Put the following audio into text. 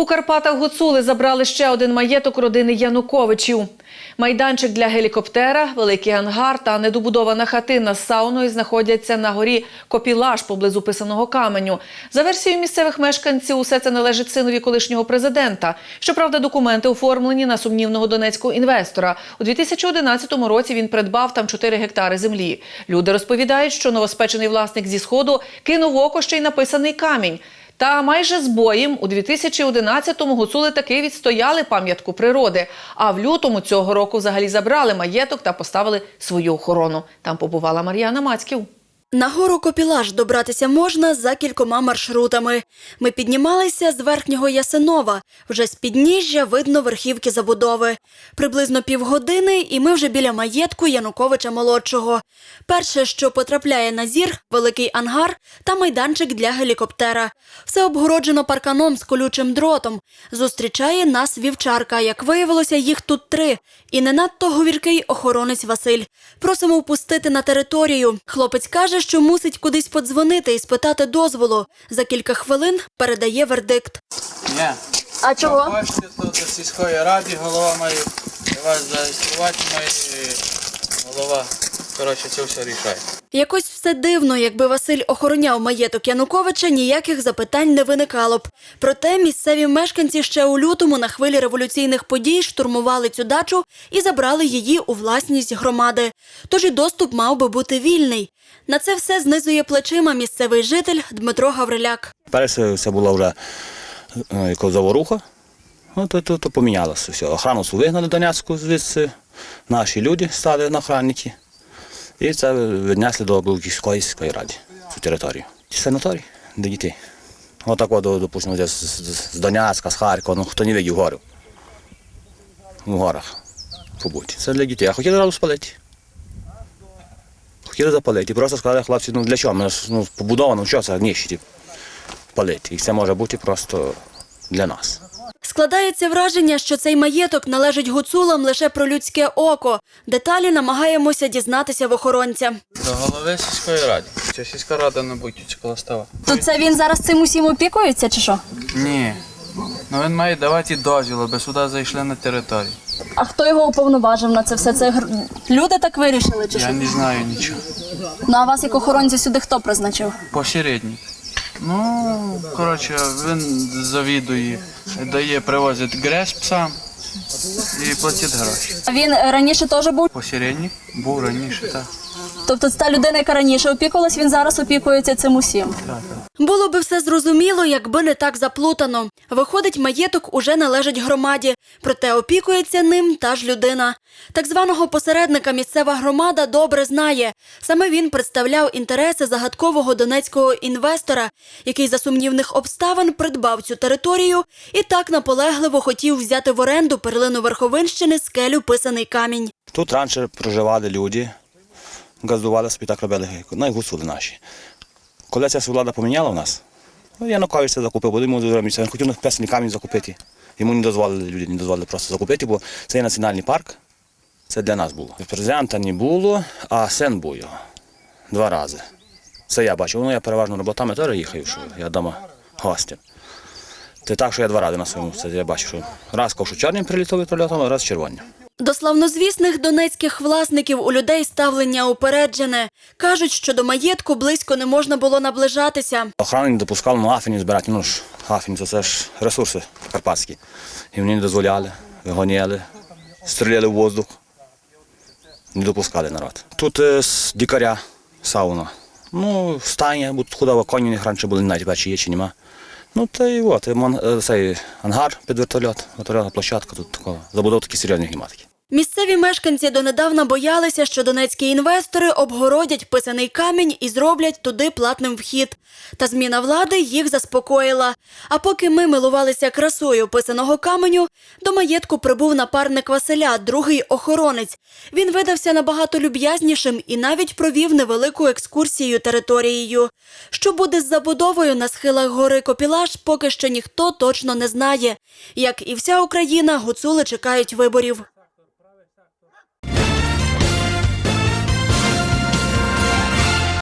У Карпатах Гуцули забрали ще один маєток родини Януковичів. Майданчик для гелікоптера, великий ангар та недобудована хатина з сауною знаходяться на горі Копілаш поблизу писаного каменю. За версією місцевих мешканців, усе це належить синові колишнього президента. Щоправда, документи оформлені на сумнівного донецького інвестора. У 2011 році він придбав там 4 гектари землі. Люди розповідають, що новоспечений власник зі сходу кинув око ще й написаний камінь. Та майже з боєм у 2011-му гуцули таки відстояли пам'ятку природи. А в лютому цього року взагалі забрали маєток та поставили свою охорону. Там побувала Мар'яна Мацьків. На гору Копілаш добратися можна за кількома маршрутами. Ми піднімалися з верхнього Ясенова. Вже з підніжжя видно верхівки забудови. Приблизно півгодини, і ми вже біля маєтку Януковича молодшого. Перше, що потрапляє на зір, великий ангар та майданчик для гелікоптера. Все обгороджено парканом з колючим дротом. Зустрічає нас вівчарка. Як виявилося, їх тут три. І не надто говіркий охоронець Василь. Просимо впустити на територію. Хлопець каже, що мусить кудись подзвонити і спитати дозволу. За кілька хвилин передає вердикт. Ні. А чого? Бачите, тут до сільської ради голова має вас зареєструвати, має голова. Коротше, це все рішає. Якось все дивно, якби Василь охороняв маєток Януковича, ніяких запитань не виникало б. Проте місцеві мешканці ще у лютому на хвилі революційних подій штурмували цю дачу і забрали її у власність громади. Тож і доступ мав би бути вільний. На це все знизує плечима місцевий житель Дмитро Гавриляк. Перше це була вже е, якась заворуха, ну, то, то, то помінялося все. Охрану вигнали Донецьку звідси, наші люди стали на охранники. І це віднесли до Білківської сільської ради, цю територію. Санаторій для дітей. Отак, от, допустимо, з, з, з Донецька, з Харкова, ну хто не видів горів. В горах побути. Це для дітей. А хотіли разу спалити. Хотіли запалити. Просто сказали хлопці, ну для чого? Ми ну, побудовано, що це нищити палити. І це може бути просто для нас. Складається враження, що цей маєток належить гуцулам лише про людське око. Деталі намагаємося дізнатися в охоронця. До голови сільської ради. Це сільська рада не будь цього става. То це він зараз цим усім опікується, чи що? Ні. Ну він має давати дозвіл, аби сюди зайшли на територію. А хто його уповноважив на це все? Це гр- люди так вирішили, чи Я що? не знаю нічого. Ну а вас як охоронця сюди хто призначив? Посередній. Ну, коротше, він завідує, дає, привозить грязь псам і платить гроші. А Він раніше теж був. Посередник був раніше, так. Тобто та людина, яка раніше опікувалась, він зараз опікується цим усім. Було би все зрозуміло, якби не так заплутано. Виходить, маєток уже належить громаді, проте опікується ним та ж людина. Так званого посередника місцева громада добре знає. Саме він представляв інтереси загадкового донецького інвестора, який за сумнівних обставин придбав цю територію і так наполегливо хотів взяти в оренду перлину Верховинщини скелю писаний камінь. Тут раніше проживали люди, газдували собі так робили, ну і гуцули наші. Коли ця влада поміняла в нас, ну, Янукович це закупив, бо йому зробити. Він хотів на писаний камінь закупити. Йому не дозволили, люди не дозволили просто закупити, бо це є національний парк, це для нас було. Президента не було, а син був його. Два рази. Це я бачив. Ну, я переважно роботами теж їхав, що я вдома гостям. Це так, що я два рази на своєму це я бачив, що раз ковшу чорним прилітовий прильотом, а раз червоним. До славнозвісних донецьких власників у людей ставлення упереджене. Кажуть, що до маєтку близько не можна було наближатися. Охрану не допускали на афіні збирати. Ну ж, афіні це, це ж ресурси карпатські. І мені не дозволяли, вигоняли, стріляли в воздух. Не допускали народ. Тут е, з дикаря сауна. Ну, стайня, тут худова коні у них раніше були, навіть бачу, є чи нема. Ну, та й от, е, цей ангар під вертольот, вертольотна площадка, тут такого, забудов такі серйозні нема такі. Місцеві мешканці донедавна боялися, що донецькі інвестори обгородять писаний камінь і зроблять туди платним вхід. Та зміна влади їх заспокоїла. А поки ми милувалися красою писаного каменю, до маєтку прибув напарник Василя, другий охоронець. Він видався набагато люб'язнішим і навіть провів невелику екскурсію територією. Що буде з забудовою на схилах гори Копілаш, поки що ніхто точно не знає. Як і вся Україна, гуцули чекають виборів.